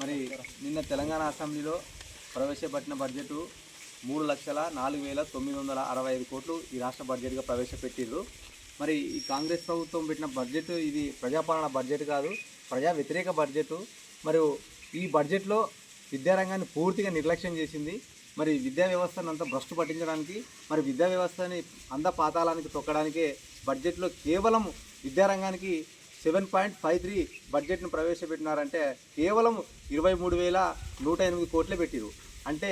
మరి నిన్న తెలంగాణ అసెంబ్లీలో ప్రవేశపెట్టిన బడ్జెట్ మూడు లక్షల నాలుగు వేల తొమ్మిది వందల అరవై ఐదు కోట్లు ఈ రాష్ట్ర బడ్జెట్గా ప్రవేశపెట్టిర్రు. మరి ఈ కాంగ్రెస్ ప్రభుత్వం పెట్టిన బడ్జెట్ ఇది ప్రజాపాలన బడ్జెట్ కాదు ప్రజా వ్యతిరేక బడ్జెట్. మరియు ఈ బడ్జెట్లో విద్యారంగాన్ని పూర్తిగా నిర్లక్ష్యం చేసింది. మరి విద్యా వ్యవస్థను అంతా భ్రష్టు పట్టించడానికి మరి విద్యా వ్యవస్థని అంద పాతాళానికి తొక్కడానికే బడ్జెట్లో కేవలం విద్యారంగానికి సెవెన్ పాయింట్ ఫైవ్ త్రీ బడ్జెట్ను ప్రవేశపెట్టినారంటే కేవలం ఇరవై మూడు వేల నూట ఎనిమిది కోట్లే పెట్టిరు. అంటే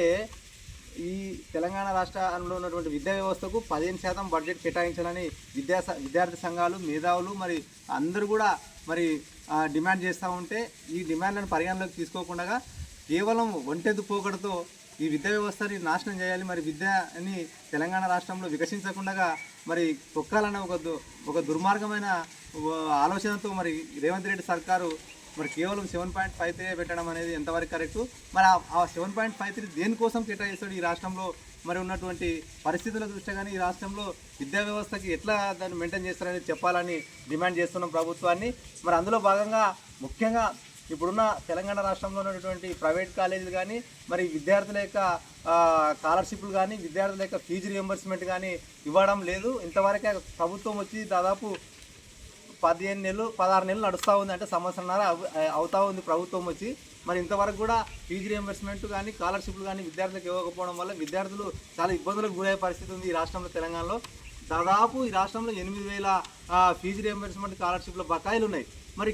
ఈ తెలంగాణ రాష్ట్రంలో ఉన్నటువంటి విద్యా వ్యవస్థకు పదిహేను శాతం బడ్జెట్ కేటాయించాలని విద్యా విద్యార్థి సంఘాలు మేధావులు మరి అందరూ కూడా మరి డిమాండ్ చేస్తూ ఉంటే ఈ డిమాండ్లను పరిగణలోకి తీసుకోకుండా కేవలం ఒంటెద్దు పోకడతో ఈ విద్యా వ్యవస్థని నాశనం చేయాలి. మరి విద్యని తెలంగాణ రాష్ట్రంలో వికసించకుండా మరి తొక్కాలన్న ఒక దు- ఒక దుర్మార్గమైన ఆలోచనతో మరి రేవంత్ రెడ్డి సర్కారు మరి కేవలం సెవెన్ పాయింట్ ఫైవ్ త్రీ పెట్టడం అనేది ఎంతవరకు కరెక్ట్? మరి ఆ- సెవెన్ పాయింట్ ఫైవ్ త్రీ దేనికోసం కేటాయిస్తాడు ఈ రాష్ట్రంలో? మరి ఉన్నటువంటి పరిస్థితుల దృష్ట్యా కానీ ఈ రాష్ట్రంలో విద్యా వ్యవస్థకి ఎట్లా దాన్ని మెయింటైన్ చేస్తారనేది చెప్పాలని డిమాండ్ చేస్తున్నాం ప్రభుత్వాన్ని. మరి అందులో భాగంగా ముఖ్యంగా ఇప్పుడున్న తెలంగాణ రాష్ట్రంలో ఉన్నటువంటి ప్రైవేట్ కాలేజీలు కానీ మరి విద్యార్థుల యొక్క స్కాలర్షిప్లు కానీ విద్యార్థుల యొక్క ఫీజు రియంబర్స్మెంట్ కానీ ఇవ్వడం లేదు. ఇంతవరకే ప్రభుత్వం వచ్చి దాదాపు పదిహేను నెలలు పదహారు నెలలు నడుస్తూ ఉంది. అంటే సంవత్సరంన్నర అవు- ఉంది ప్రభుత్వం వచ్చి. మరి ఇంతవరకు కూడా ఫీజు రియంబర్స్మెంట్ కానీ స్కాలర్షిప్లు కానీ విద్యార్థులకు ఇవ్వకపోవడం వల్ల విద్యార్థులు చాలా ఇబ్బందులకు గురయ్యే పరిస్థితి ఉంది ఈ రాష్ట్రంలో తెలంగాణలో. దాదాపు ఈ రాష్ట్రంలో ఎనిమిది వేల ఫీజు రియంబర్స్మెంట్ స్కాలర్షిప్ల బకాయిలు ఉన్నాయి. మరి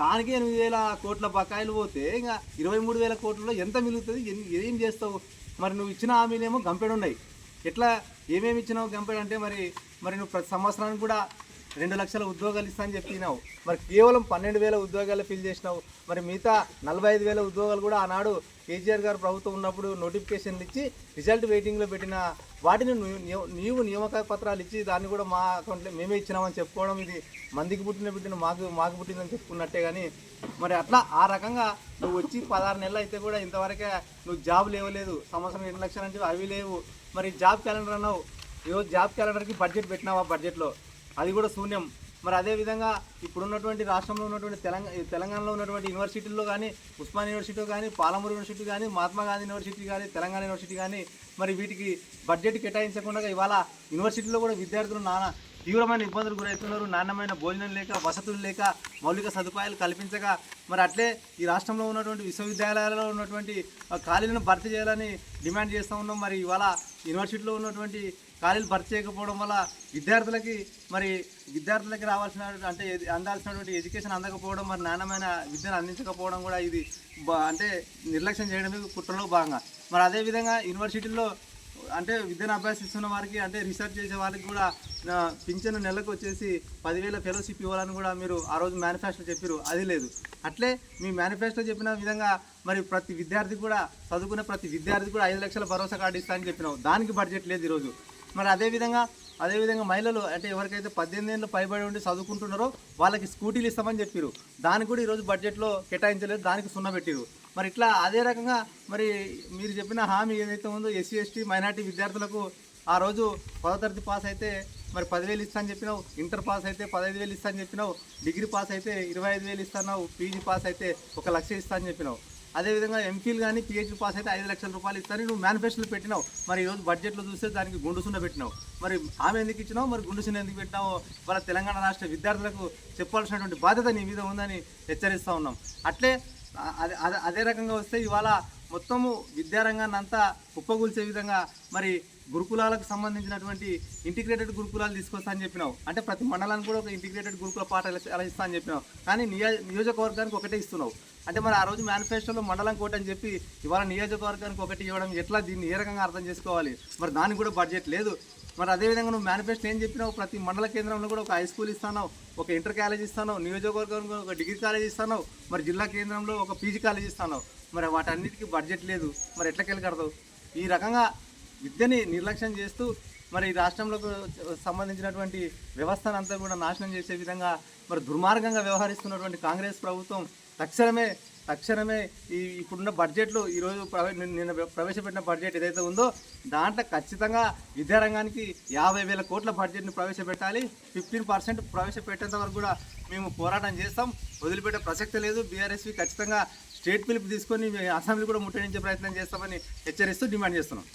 దానికి ఎనిమిది వేల కోట్ల బకాయిలు పోతే ఇంకా ఇరవై మూడు వేల కోట్లలో ఎంత మిగులుతుంది? ఏం చేస్తావు? మరి నువ్వు ఇచ్చిన హామీలేమో గంపెడు ఉన్నాయి. ఎట్లా ఏమేమి ఇచ్చినావు గంపెడు? అంటే మరి మరి నువ్వు ప్రతి సంవత్సరానికి కూడా రెండు లక్షల ఉద్యోగాలు ఇస్తా అని చెప్పినావు. మరి కేవలం పన్నెండు వేల ఉద్యోగాలు ఫిల్ చేసినావు. మరి మిగతా నలభై ఐదు వేల ఉద్యోగాలు కూడా ఆనాడు కేసీఆర్ గారు ప్రభుత్వం ఉన్నప్పుడు నోటిఫికేషన్లు ఇచ్చి రిజల్ట్ వెయిటింగ్లో పెట్టిన వాటిని నీవు- నియామక పత్రాలు ఇచ్చి దాన్ని కూడా మా అకౌంట్లో మేమే ఇచ్చినామని చెప్పుకోవడం ఇది మందికి పుట్టిన బిడ్డ మాకు మాకు పుట్టిందని చెప్పుకున్నట్టే కానీ మరి అట్లా ఆ రకంగా నువ్వు వచ్చి పదహారు నెలలు అయితే కూడా ఇంతవరకే నువ్వు జాబ్ లేవలేదు. సంవత్సరం ఎన్ని లక్షలు అంటే అవి లేవు. మరి జాబ్ క్యాలెండర్ అన్నావు. ఈరోజు జాబ్ క్యాలెండర్కి బడ్జెట్ పెట్టినావు ఆ బడ్జెట్లో? అది కూడా శూన్యం. మరి అదేవిధంగా ఇప్పుడున్నటువంటి రాష్ట్రంలో ఉన్నటువంటి తెలంగాణ తెలంగాణలో ఉన్నటువంటి యూనివర్సిటీల్లో కానీ ఉస్మాన్ యూనివర్సిటీ కానీ పాలమూరు యూనివర్సిటీ కానీ మహాత్మా గాంధీ యూనివర్సిటీ కానీ తెలంగాణ యూనివర్సిటీ కానీ మరి వీటికి బడ్జెట్ కేటాయించకుండా ఇవాళ యూనివర్సిటీలో కూడా విద్యార్థులు నానా తీవ్రమైన ఇబ్బందులు గురవుతున్నారు నాణ్యమైన భోజనం లేక వసతులు లేక మౌలిక సదుపాయాలు కల్పించక మరి అట్లే ఈ రాష్ట్రంలో ఉన్నటువంటి విశ్వవిద్యాలయాలలో ఉన్నటువంటి ఖాళీలను భర్తీ చేయాలని డిమాండ్ చేస్తూ ఉన్నాం. మరి ఇవాళ యూనివర్సిటీలో ఉన్నటువంటి ఖాళీలు భర్తీ చేయకపోవడం వల్ల విద్యార్థులకి మరి విద్యార్థులకి రావాల్సిన అంటే అందాల్సినటువంటి ఎడ్యుకేషన్ అందకపోవడం మరి నాణ్యమైన విద్యను అందించకపోవడం కూడా ఇది అంటే నిర్లక్ష్యం చేయడమే కుట్రలో భాగంగా. మరి అదేవిధంగా యూనివర్సిటీల్లో అంటే విద్యను అభ్యసిస్తున్న వారికి అంటే రీసెర్చ్ చేసే వారికి కూడా పింఛను నెలకు వచ్చేసి పదివేల ఫెలోషిప్ ఇవ్వాలని కూడా మీరు ఆ రోజు మేనిఫెస్టో చెప్పారు అది లేదు. అట్లే మీ మేనిఫెస్టో చెప్పిన విధంగా మరి ప్రతి విద్యార్థి కూడా చదువుకునే ప్రతి విద్యార్థి కూడా ఐదు లక్షల భరోసా కార్డు ఇస్తా అని చెప్పినావు. దానికి బడ్జెట్ లేదు ఈరోజు మరి అదేవిధంగా అదేవిధంగా మహిళలు అంటే ఎవరికైతే పద్దెనిమిది ఏళ్ళు పైబడి ఉండి చదువుకుంటున్నారో వాళ్ళకి స్కూటీలు ఇస్తామని చెప్పారు దానికి కూడా ఈరోజు బడ్జెట్లో కేటాయించలేదు. దానికి సున్నా పెట్టారు మరి ఇట్లా అదే రకంగా మరి మీరు చెప్పిన హామీ ఏదైతే ఉందో ఎస్సీ ఎస్టీ మైనార్టీ విద్యార్థులకు ఆ రోజు పదో తరగతి పాస్ అయితే మరి పదివేలు ఇస్తాను అని చెప్పినావు ఇంటర్ పాస్ అయితే పదహైదు వేలు ఇస్తాను అని చెప్పినావు డిగ్రీ పాస్ అయితే ఇరవై ఐదు వేలు ఇస్తున్నావు పీజీ పాస్ అయితే ఒక లక్ష ఇస్తాను అని చెప్పినావు. అదేవిధంగా ఎంఫిల్ కానీ పిహెచ్డి పాస్ అయితే ఐదు లక్షల రూపాయలు ఇస్తారని నువ్వు మేనిఫెస్టోలో పెట్టినావు. మరి ఈరోజు బడ్జెట్లో చూస్తే దానికి గుండు సున్న పెట్టినావు. మరి ఆమె ఎందుకు ఇచ్చినావు? మరి గుండు సున్న ఎందుకు పెట్టినావు? వాళ్ళ తెలంగాణ రాష్ట్ర విద్యార్థులకు చెప్పాల్సినటువంటి బాధ్యత నీ మీద ఉందని హెచ్చరిస్తూ ఉన్నాం. అట్లే అదే అదే- అదే రకంగా వస్తే ఇవాళ మొత్తము విద్యారంగాన్ని అంతా కుప్పగూల్చే విధంగా మరి గురుకులాలకు సంబంధించినటువంటి ఇంటిగ్రేటెడ్ గురుకులాలు తీసుకొస్తా అని చెప్పినావు. అంటే ప్రతి మండలానికి కూడా ఒక ఇంటిగ్రేటెడ్ గురుకుల పాఠాలు ఎలా ఇస్తా అని చెప్పినావు. కానీ నియో నియోజకవర్గానికి ఒకటే ఇస్తున్నావు. అంటే మరి ఆ రోజు మేనిఫెస్టోలో మండలం కోట అని చెప్పి ఇవాళ నియోజకవర్గానికి ఒకటి ఇవ్వడం ఎట్లా దీన్ని ఏ రకంగా అర్థం చేసుకోవాలి? మరి దానికి కూడా బడ్జెట్ లేదు. మరి అదేవిధంగా నువ్వు మేనిఫెస్టో ఏం చెప్పినావు? ప్రతి మండల కేంద్రంలో కూడా ఒక హై స్కూల్ ఇస్తాను ఒక ఇంటర్ కాలేజ్ ఇస్తాను నియోజకవర్గంలో ఒక డిగ్రీ కాలేజ్ ఇస్తాను మరి జిల్లా కేంద్రంలో ఒక పీజీ కాలేజ్ ఇస్తాను మరి వాటన్నిటికీ బడ్జెట్ లేదు. మరి ఎట్లకెళ్ళి కడతావు ఈ రకంగా విద్యని నిర్లక్ష్యం చేస్తూ మరి ఈ సంబంధించినటువంటి వ్యవస్థను అంతా కూడా నాశనం చేసే విధంగా మరి దుర్మార్గంగా వ్యవహరిస్తున్నటువంటి కాంగ్రెస్ ప్రభుత్వం తక్షణమే తక్షణమే ఈ ఇప్పుడున్న బడ్జెట్లో ఈరోజు ప్రవే నిన్న ప్రవేశపెట్టిన బడ్జెట్ ఏదైతే ఉందో దాంట్లో ఖచ్చితంగా విద్యారంగానికి యాభై వేల కోట్ల బడ్జెట్ని ప్రవేశపెట్టాలి. ఫిఫ్టీన్ పర్సెంట్ ప్రవేశపెట్టేంత వరకు కూడా మేము పోరాటం చేస్తాం. వదిలిపెట్టే ప్రసక్తి లేదు. బీఆర్ఎస్వి ఖచ్చితంగా స్టేట్ పిలుపు తీసుకొని మేము అసెంబ్లీ కూడా ముట్టడించే ప్రయత్నం చేస్తామని హెచ్చరిస్తూ డిమాండ్ చేస్తున్నాం.